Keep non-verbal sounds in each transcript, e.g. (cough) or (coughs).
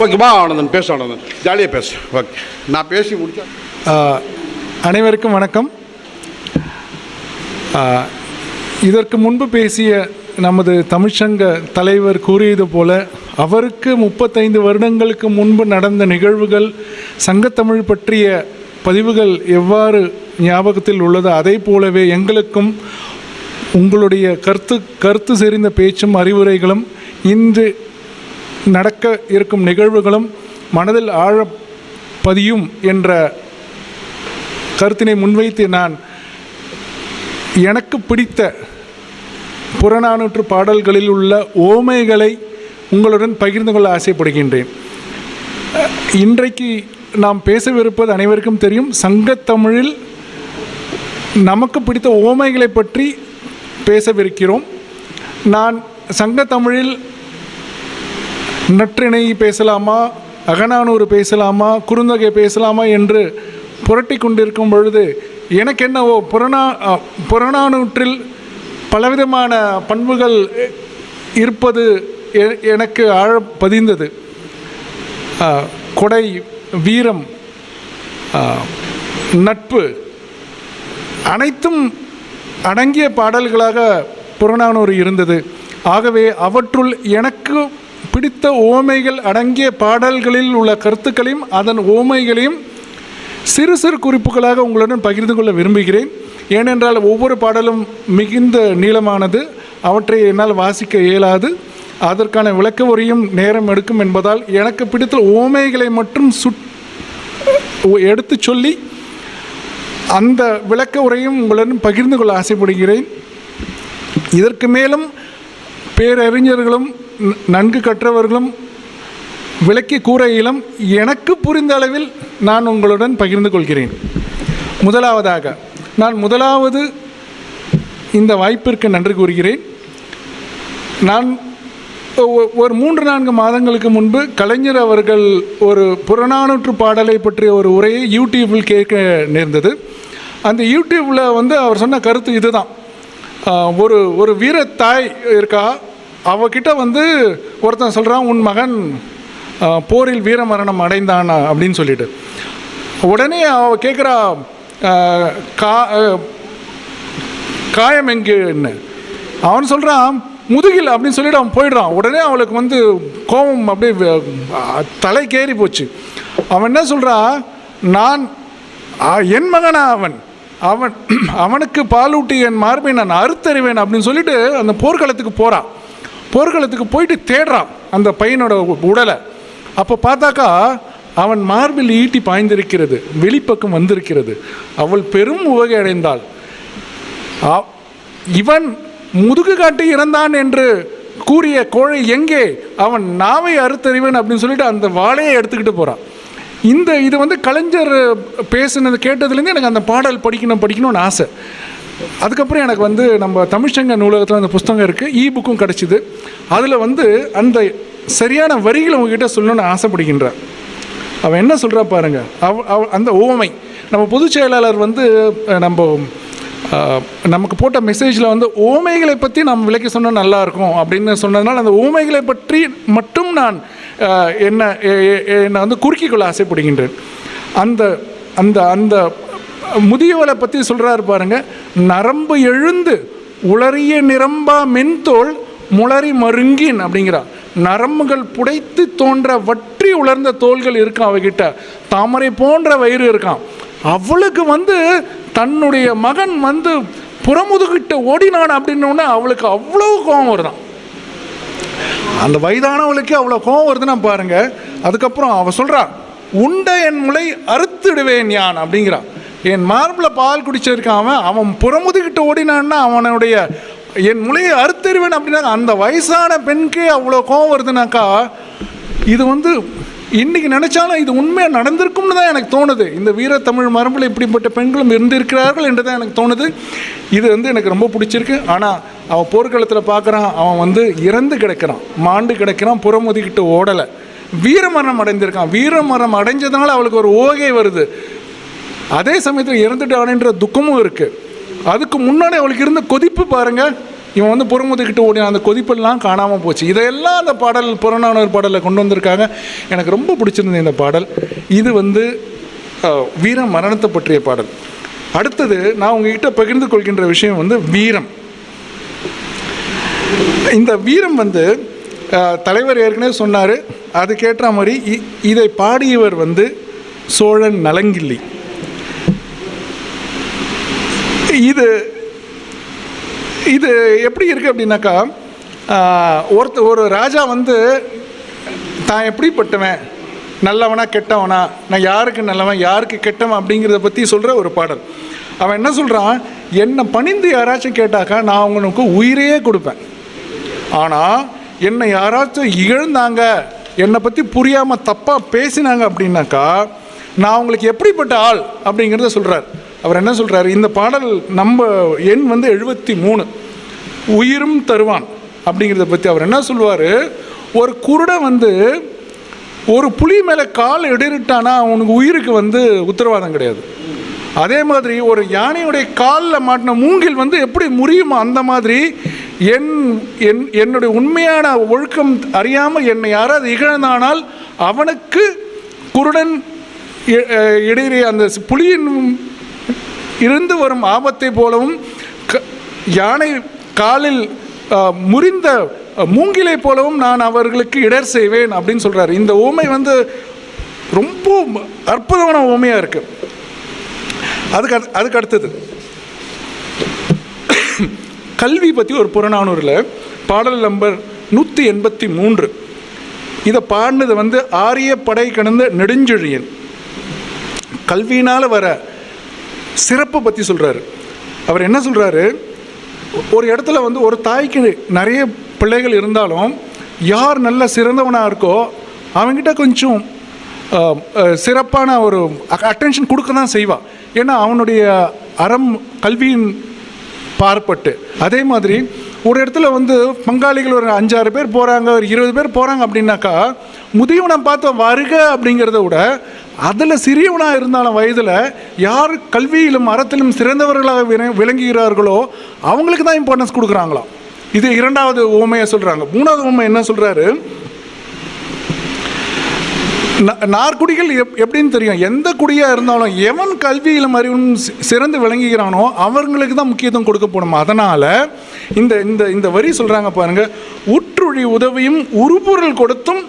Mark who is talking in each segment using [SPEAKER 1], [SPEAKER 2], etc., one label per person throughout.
[SPEAKER 1] ஓகேவா ஆனந்தன் பேச ஆனந்தன். ஜாலியாக பேசு. ஓகே. நான் பேசி முடிச்சேன்
[SPEAKER 2] அனைவருக்கும் வணக்கம். இதற்கு முன்பு பேசிய நமது தமிழ்ச்சங்க தலைவர் கூறியது போல அவருக்கு முப்பத்தைந்து வருடங்களுக்கு முன்பு நடந்த நிகழ்வுகள் சங்கத்தமிழ் பற்றிய பதிவுகள் எவ்வாறு ஞாபகத்தில் உள்ளதோ அதே போலவே எங்களுக்கும் உங்களுடைய கருத்து கருத்து செறிந்த பேச்சும் அறிவுரைகளும் இன்று நடக்க இருக்கும் நிகழ்வுகளும் மனதில் ஆழ பதியும் என்ற கருத்தினை முன்வைத்து நான் எனக்கு பிடித்த புறநானூற்று பாடல்களில் உள்ள ஓமைகளை உங்களுடன் பகிர்ந்து கொள்ள ஆசைப்படுகின்றேன். இன்றைக்கு நாம் பேசவிருப்பது அனைவருக்கும் தெரியும் சங்கத்தமிழில் நமக்கு பிடித்த ஓமைகளை பற்றி பேசவிருக்கிறோம். நான் சங்கத்தமிழில் நற்றிணை பேசலாமா? அகநானூறு பேசலாமா? குறுந்தொகை பேசலாமா? என்று புரட்டி கொண்டிருக்கும் பொழுது எனக்கு என்னவோ புறநா புறநானூற்றில் பலவிதமான பண்புகள் இருப்பது எ- எனக்கு ஆழ பதிந்தது. கொடை வீரம் நட்பு அனைத்தும் அடங்கிய பாடல்களாக புறநானூறு இருந்தது. ஆகவே அவற்றுள் எனக்கு பிடித்த ஓமைகள் அடங்கிய பாடல்களில் உள்ள கருத்துக்களையும் அதன் ஓமைகளையும் சிறு சிறு குறிப்புகளாக உங்களுடன் பகிர்ந்து கொள்ள விரும்புகிறேன். ஏனென்றால் ஒவ்வொரு பாடலும் மிகுந்த நீளமானது அவற்றை என்னால் வாசிக்க இயலாது. அதற்கான விளக்க உரையும் நேரம் எடுக்கும் என்பதால் எனக்கு பிடித்த ஓமைகளை மட்டும் சுட் எடுத்து சொல்லி அந்த விளக்க உரையும் உங்களுடன் பகிர்ந்து கொள்ள ஆசைப்படுகிறேன். இதற்கு மேலும் பேரறிஞர்களும் நன்கு கற்றவர்களும் விளக்கி கூற இயலும் எனக்கு புரிந்த அளவில் நான் உங்களுடன் பகிர்ந்து கொள்கிறேன். முதலாவதாக நான் முதலாவது இந்த வாய்ப்பிற்கு நன்றி கூறுகிறேன். நான் ஒ- ஒரு மூன்று நான்கு மாதங்களுக்கு முன்பு கலைஞர் அவர்கள் ஒரு புறநானூற்று பாடலை பற்றிய ஒரு உரையை யூடியூப்பில் கேட்க நேர்ந்தது. அந்த யூடியூப்பில் வந்து அவர் சொன்ன கருத்து இதுதான். ஒரு ஒரு வீர தாய் இருக்கா அவகிட்ட வந்து ஒருத்தன் சொல்கிறான் உன் மகன் போரில் வீரமரணம் அடைந்தான்? அப்படின்னு சொல்லிட்டு. உடனே அவ கேட்குறா கா காயம் எங்குன்னு? அவன் சொல்கிறான் முதுகில் அப்படின்னு சொல்லிட்டு அவன் போயிடுறான். உடனே அவளுக்கு வந்து கோபம் அப்படியே தலை கேறி போச்சு. அவன் என்ன சொல்கிறான் நான் என் மகனா அவன்? அவன் அவனுக்கு பாலூட்டி என் மார்பை நான் அறுத்தறிவேன் அப்படின்னு சொல்லிட்டு அந்த போர்க்களத்துக்கு போகிறான் போர்க்களத்துக்கு போயிட்டு தேடுறான் அந்த பையனோட உடலை. அப்போ பார்த்தாக்கா அவன் மார்பில் ஈட்டி பாய்ந்திருக்கிறது வெளிப்பக்கம் வந்திருக்கிறது. அவள் பெரும் உவகை அடைந்தாள் இவன் முதுகு காட்டி இறந்தான் என்று கூறிய கோழை எங்கே? அவன் நாவை அறுத்தறிவன் அப்படின்னு சொல்லிட்டு அந்த வாளையை எடுத்துக்கிட்டு போகிறான் இந்த இது வந்து கலைஞர் பேசுனது கேட்டதுலேருந்து எனக்கு அந்த பாடல் படிக்கணும் படிக்கணும்னு ஆசை. அதுக்கப்புறம் எனக்கு வந்து நம்ம தமிழ்ச்சங்க நூலகத்தில் அந்த புஸ்தகம் இருக்குது இ புக்கும் கிடச்சிது. அதில் வந்து அந்த சரியான வரிகளை உங்ககிட்ட சொல்லணும்னு ஆசைப்படுகின்றேன் அவன் என்ன சொல்கிறா பாருங்க அவ அவ அந்த ஓமை. நம்ம பொதுச் செயலாளர் வந்து நம்ம நமக்கு போட்ட மெசேஜில் வந்து ஓமைகளை பற்றி நாம் விளக்கி சொன்னால் நல்லாயிருக்கும் அப்படின்னு சொன்னதுனால அந்த ஓமைகளை பற்றி மட்டும் நான் என்ன என்னை வந்து குறுக்கிக்கொள்ள ஆசைப்படுகின்றேன். அந்த அந்த அந்த முதியவளை பற்றி சொல்கிறாரு பாருங்க. நரம்பு எழுந்து உளறிய நிரம்பா மென்தோல் முளறி மருங்கின் அப்படிங்கிறார் நரம்புகள் புடைத்து தோன்ற வற்றி உலர்ந்த தோள்கள் இருக்கான் அவகிட்ட. தாமரை போன்ற வயிறு இருக்கான் அவளுக்கு வந்து தன்னுடைய மகன் வந்து புறமுதுகிட்ட ஓடினான் அப்படின்னோடனே அவளுக்கு அவ்வளோ கோபம் வருதான். அந்த வயதானவளுக்கு அவ்வளோ கோவம் வருதுன்னா பாருங்க. அதுக்கப்புறம் அவ சொல்கிறா உண்ட என் முளை அறுத்துடுவேன் யான் அப்படிங்கிறான் என் மார்பில் பால் குடிச்சிருக்கான் அவன் அவன் புறமுதுகிட்டு ஓடினான்னா அவனுடைய என் மொழியை அறுத்தறிவேன் அப்படின்னா அந்த வயசான பெண்கே அவ்வளோ கோவம் வருதுனாக்கா இது வந்து இன்றைக்கி நினச்சாலும் இது உண்மையாக நடந்திருக்கும்னு தான் எனக்கு தோணுது. இந்த வீரத்தமிழ் மரபில் இப்படிப்பட்ட பெண்களும் இருந்திருக்கிறார்கள் என்று தான் எனக்கு தோணுது. இது வந்து எனக்கு ரொம்ப பிடிச்சிருக்கு. ஆனால் அவன் போர்க்களத்தில் பார்க்குறான் அவன் வந்து இறந்து கிடக்கிறான் மாண்டு கிடக்கிறான் புறமுதுகிட்டு ஓடலை. வீரமரணம் அடைந்திருக்கான். வீரமரணம் அடைஞ்சதுனால அவளுக்கு ஒரு ஓகை வருது. அதே சமயத்தில் இறந்துட்டானேன்ற துக்கமும் இருக்குது அதுக்கு முன்னாடி அவளுக்கு இருந்த கொதிப்பு பாருங்கள் இவன் வந்து புறமுதுகிட்டு ஓடின அந்த கொதிப்பெல்லாம் காணாமல் போச்சு. இதையெல்லாம் அந்த பாடல் புறநானூர் பாடலில் கொண்டு வந்திருக்காங்க. எனக்கு ரொம்ப பிடிச்சிருந்தது இந்த பாடல். இது வந்து வீர மரணத்தை பற்றிய பாடல். அடுத்தது நான் உங்ககிட்ட பகிர்ந்து கொள்கின்ற விஷயம் வந்து வீரம். இந்த வீரம் வந்து தலைவர் ஏற்கனவே சொன்னார் அதுக்கேற்ற மாதிரி இ- இதை பாடியவர் வந்து சோழன் நலங்கிள்ளி. இது இது எப்படி இருக்குது அப்படின்னாக்கா ஒருத்த ஒரு ராஜா வந்து தான் எப்படிப்பட்டவன்? நல்லவனா கெட்டவனா? நான் யாருக்கு நல்லவன்? யாருக்கு கெட்டவன்? அப்படிங்கிறத பற்றி சொல்கிற ஒரு பாடல். அவன் என்ன சொல்கிறான் என்னை பணிந்து யாராச்சும் கேட்டாக்கா நான் அவங்களுக்கு உயிரையே கொடுப்பேன். ஆனால் என்னை யாராச்சும் இகழ்ந்தாங்க என்னை பற்றி புரியாமல் தப்பாக பேசினாங்க அப்படின்னாக்கா நான் அவங்களுக்கு எப்படிப்பட்ட ஆள்? அப்படிங்கிறத சொல்கிறார் அவர் என்ன சொல்கிறாரு இந்த பாடல் நம்ம எண் வந்து எழுபத்தி மூணு. உயிரும் தருவான் அப்படிங்கிறத பற்றி அவர் என்ன சொல்லுவார்? ஒரு குருடன் வந்து ஒரு புலி மேலே கால் இடறிட்டானா அவனுக்கு உயிருக்கு வந்து உத்தரவாதம் கிடையாது. அதே மாதிரி ஒரு யானையுடைய காலில் மாட்டின மூங்கில் வந்து எப்படி முறியுமோ அந்த மாதிரி என் என் என்னுடைய உண்மையான ஒழுக்கம் அறியாமல் என்னை யாராவது இகழ்ந்தானால் அவனுக்கு குருடன் இடையே அந்த புலியின் இருந்து வரும் ஆபத்தை போலவும் க- யானை காலில் முறிந்த மூங்கிலை போலவும் நான் அவர்களுக்கு இடர் செய்வேன் அப்படின்னு சொல்கிறார் இந்த ஊமை வந்து ரொம்ப அற்புதமான ஊமையாக இருக்கு. அதுக்கு அடுத்- அதுக்கு அடுத்தது. கல்வி பற்றி ஒரு புறநானூரில் பாடல் நம்பர் நூற்றி எண்பத்தி மூன்று. இதை பாடினது வந்து ஆரிய படை கடந்த நெடுஞ்செழியன். கல்வியினால் வர சிறப்பை பற்றி சொல்கிறாரு அவர் என்ன சொல்கிறாரு ஒரு இடத்துல வந்து ஒரு தாய்க்கு நிறைய பிள்ளைகள் இருந்தாலும் யார் நல்ல சிறந்தவனாக இருக்கோ அவன்கிட்ட கொஞ்சம் சிறப்பான ஒரு அட்டென்ஷன் கொடுக்க தான் செய்வான் ஏன்னா அவனுடைய அறம் கல்வியின் பார்ப்பட்டு. அதே மாதிரி ஒரு இடத்துல வந்து பங்காளிகள் ஒரு அஞ்சாறு பேர் போகிறாங்க ஒரு இருபது பேர் போகிறாங்க அப்படின்னாக்கா முதியவனை பார்த்து வருக அப்படிங்கிறத விட அதில் சிறியவனாக இருந்தாலும் வயதில் யார் கல்வியிலும் அறத்திலும் சிறந்தவர்களாக விள- விளங்குகிறார்களோ அவங்களுக்கு தான் இம்பார்ட்டன்ஸ் கொடுக்குறாங்களாம். இது இரண்டாவது உண்மையை சொல்கிறாங்க மூணாவது உண்மை என்ன சொல்கிறாரு நார்குடிகள் எப் எப்படின்னு தெரியும். எந்த குடியாக இருந்தாலும் எவன் கல்வியிலும் அறிவும் சிறந்து விளங்குகிறானோ அவங்களுக்கு தான் முக்கியத்துவம் கொடுக்கப்படும். அதனால் இந்த இந்த இந்த வரி சொல்கிறாங்க பாருங்கள் உற்றுழி உதவியும் உருபொருள் கொடுத்தும்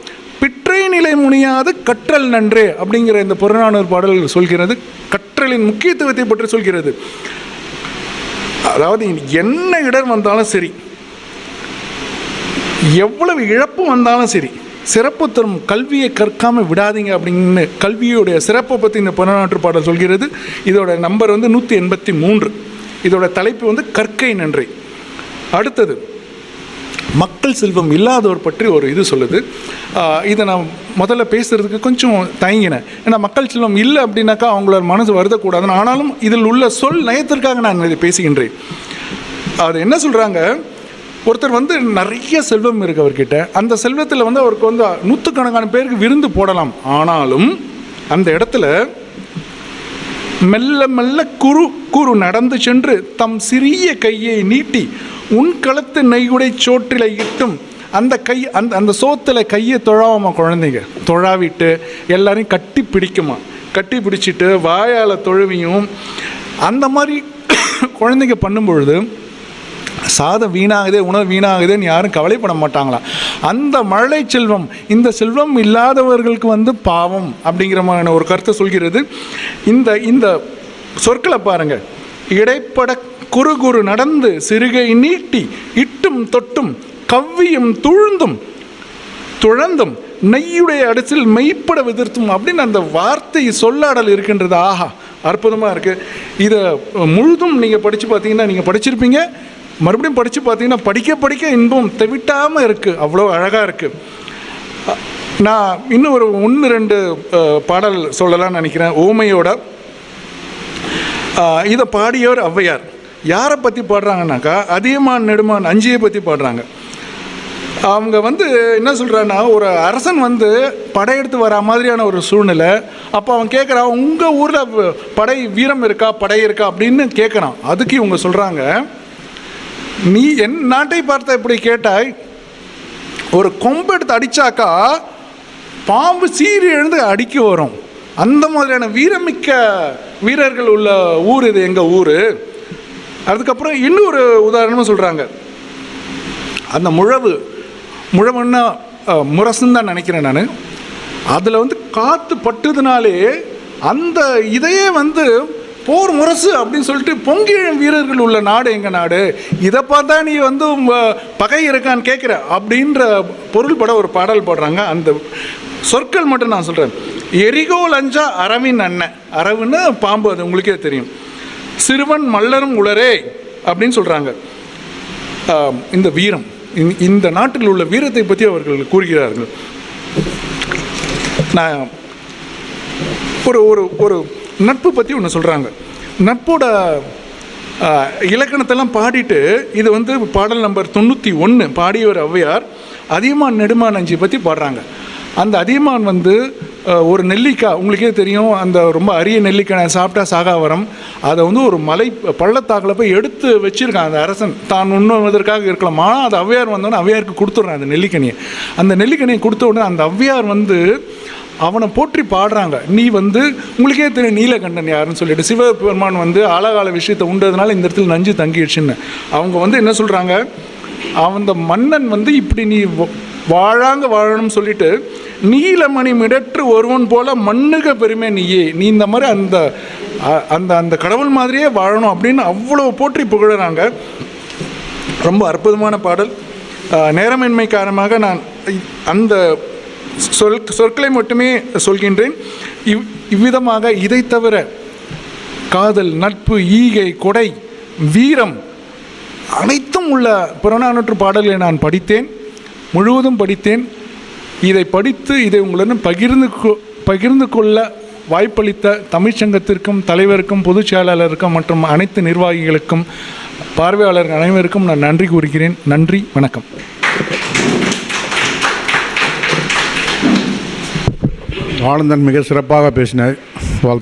[SPEAKER 2] நிலை முனியாது கற்றல் நன்றே அப்படிங்கிற இந்த புறநானூறு பாடல் சொல்கிறது. கற்றலின் முக்கியத்துவத்தை பற்றி சொல்கிறது. அதாவது என்ன இடர் வந்தாலும் சரி எவ்வளவு இழப்பு வந்தாலும் சரி சிறப்பு தரும் கல்வியை கற்காம விடாதீங்க அப்படின்னு கல்வியுடைய சிறப்பை பற்றி இந்த புறநாற்று பாடல் சொல்கிறது. இதோட நம்பர் வந்து நூற்றி எண்பத்தி மூன்று. இதோட தலைப்பு வந்து கற்கை நன்றி. அடுத்தது மக்கள் செல்வம் இல்லாதவர் பற்றி ஒரு இது சொல்லுது. இதை நான் முதல்ல பேசுகிறதுக்கு கொஞ்சம் தயங்கினேன். ஏன்னா மக்கள் செல்வம் இல்லை அப்படின்னாக்கா அவங்களோட மனசு வருதக்கூடாதுன்னு ஆனாலும் இதில் உள்ள சொல் நயத்திற்காக நான் இதை பேசுகின்றேன். அது என்ன சொல்கிறாங்க ஒருத்தர் வந்து நிறைய செல்வம் இருக்கு அவர்கிட்ட. அந்த செல்வத்தில் வந்து அவருக்கு வந்து நூற்றுக்கணக்கான பேருக்கு விருந்து போடலாம். ஆனாலும் அந்த இடத்துல மெல்ல மெல்ல குறு குறு நடந்து சென்று தம் சிறிய கையை நீட்டி உன் களத்து நெய்யுடை சோற்றில இட்டும். அந்த கை அந்த அந்த சோத்தில் கையை தொழாவாமா குழந்தைங்க தொழாவிட்டு எல்லாரையும் கட்டி பிடிக்குமா? கட்டி பிடிச்சிட்டு வாயால் தொழுவியும். அந்த மாதிரி (coughs) குழந்தைங்க பண்ணும்பொழுது சாதம் வீணாகுதே உணவு வீணாகுதேன்னு யாரும் கவலைப்பட மாட்டாங்களாம் அந்த மழை செல்வம் இந்த செல்வம் இல்லாதவர்களுக்கு வந்து பாவம். அப்படிங்கிற மாதிரியான ஒரு கருத்தை சொல்கிறது. இந்த இந்த சொற்களை பாருங்கள் இடைப்பட குறு குறு நடந்து சிறுகை நீட்டி இட்டும் தொட்டும் கவ்வியும் துழுந்தும் துழந்தும் நெய்யுடைய அடிச்சில் மெய்ப்பட விதிர்த்தும் அப்படின்னு அந்த வார்த்தை சொல்லாடல் இருக்கின்றது. ஆஹா அற்புதமாக இருக்குது இதை முழுதும் நீங்கள் படித்து பார்த்தீங்கன்னா நீங்கள் படிச்சிருப்பீங்க. மறுபடியும் படித்து பார்த்தீங்கன்னா படிக்க படிக்க இன்பம் தெவிட்டாமல் இருக்குது அவ்வளோ அழகாக இருக்குது நான் இன்னும் ஒரு ஒன்று ரெண்டு பாடல் சொல்லலாம்னு நினைக்கிறேன். ஓமையோட இதை பாடியவர் ஔவையார். யாரை பற்றி பாடுறாங்கன்னாக்கா அதியமான் நெடுமான் அஞ்சியை பற்றி பாடுறாங்க. அவங்க வந்து என்ன சொல்கிறான்னா ஒரு அரசன் வந்து படையெடுத்து வர மாதிரியான ஒரு சூழ்நிலை. அப்போ அவன் கேட்குறான் உங்கள் ஊரில் படை வீரம் இருக்கா படை இருக்கா? அப்படின்னு கேட்குறான் அதுக்கு இவங்க சொல்கிறாங்க நீ என் நாட்டை பார்த்த இப்படி கேட்டாய் ஒரு கொம்பு எடுத்து அடிச்சாக்கா பாம்பு சீறி எழுந்து அடிக்க வரும். அந்த மாதிரியான வீரமிக்க வீரர்கள் உள்ள ஊர் இது எங்கள் ஊர். அதுக்கப்புறம் இன்னொரு உதாரணமும் சொல்கிறாங்க அந்த முழவு முழவுன்னா முரசுன்னு தான் நினைக்கிறேன் நான். அதில் வந்து காற்று பட்டுதுனாலே அந்த இதையே வந்து போர் முரசு அப்படின்னு சொல்லிட்டு பொங்கிழும் வீரர்கள் உள்ள நாடு எங்கள் நாடு? இதை பார்த்தா நீ வந்து பகை இருக்கான்னு கேட்குற அப்படின்ற பொருள்பட ஒரு பாடல் போடுறாங்க. அந்த சொற்கள் மட்டும் நான் சொல்கிறேன் எரிகோ லஞ்சா அரவின் அண்ணன். அரவுன்னு பாம்பு அது உங்களுக்கே தெரியும். சிறுவன் மல்லரும் உளரே அப்படின்னு சொல்கிறாங்க இந்த வீரம். இந்த- இந்த நாட்டில் உள்ள வீரத்தை பற்றி அவர்கள் கூறுகிறார்கள். நான் ஒரு ஒரு ஒரு நட்பு பற்றி ஒன்று சொல்கிறாங்க நட்போட இலக்கணத்தெல்லாம் பாடிட்டு இது வந்து பாடல் நம்பர் தொண்ணூற்றி ஒன்று பாடியவர் ஔவையார் அதியமான் நெடுமானஞ்சி பற்றி பாடுறாங்க. அந்த அதியமான் வந்து ஒரு நெல்லிக்காய் உங்களுக்கே தெரியும் அந்த ரொம்ப அரிய நெல்லிக்காய் சாப்பிட்டா சாகாவரம் அதை வந்து ஒரு மலை பள்ளத்தாக்கில் போய் எடுத்து வச்சிருக்கான் அந்த அரசன். தான் உண்ணுவதற்காக இருக்கலாம். ஆனால் அது ஔவையார் வந்தோடனே ஔவையாருக்கு கொடுத்துட்றான் அந்த நெல்லிக்கனியை. அந்த நெல்லிக்கனியை கொடுத்த உடனே அந்த ஔவையார் வந்து அவனை போற்றி பாடுறாங்க. நீ வந்து உங்களுக்கே தெரியும் நீலகண்டன் யாருன்னு சொல்லிட்டு. சிவபெருமான் வந்து ஆழகால விஷயத்தை உண்டதுனால இந்த இடத்துல நஞ்சு தங்கிடுச்சுன்னு. அவங்க வந்து என்ன சொல்கிறாங்க அந்த மன்னன் வந்து இப்படி நீ வ- வாழாங்க வாழணும்னு சொல்லிட்டு நீலமணி மிடற்று ஒருவன் போல மண்ணுக பெருமை நீயே. நீ இந்த மாதிரி அந்த அ- அந்த அந்த கடவுள் மாதிரியே வாழணும் அப்படின்னு அவ்வளோ போற்றி புகழுறாங்க. ரொம்ப அற்புதமான பாடல். நேரமின்மை காரணமாக நான் அந்த சொல் சொற்களை மட்டுமே சொல்கின்றேன். இவ் இவ்விதமாக இதை தவிர காதல் நட்பு ஈகை கொடை வீரம் அனைத்தும் உள்ள புறநானூற்று பாடல்களை நான் படித்தேன். முழுவதும் படித்தேன். இதை படித்து இதை உங்களுடன் பகிர்ந்து கொ- பகிர்ந்து கொள்ள வாய்ப்பளித்த தமிழ்ச்சங்கத்திற்கும் தலைவருக்கும் பொதுச் செயலாளருக்கும் மற்றும் அனைத்து நிர்வாகிகளுக்கும் பார்வையாளர்கள் அனைவருக்கும் நான் நன்றி கூறுகிறேன். நன்றி வணக்கம்.
[SPEAKER 1] ஆனந்தன் மிக சிறப்பாக பேசினார். வாழ்த்து.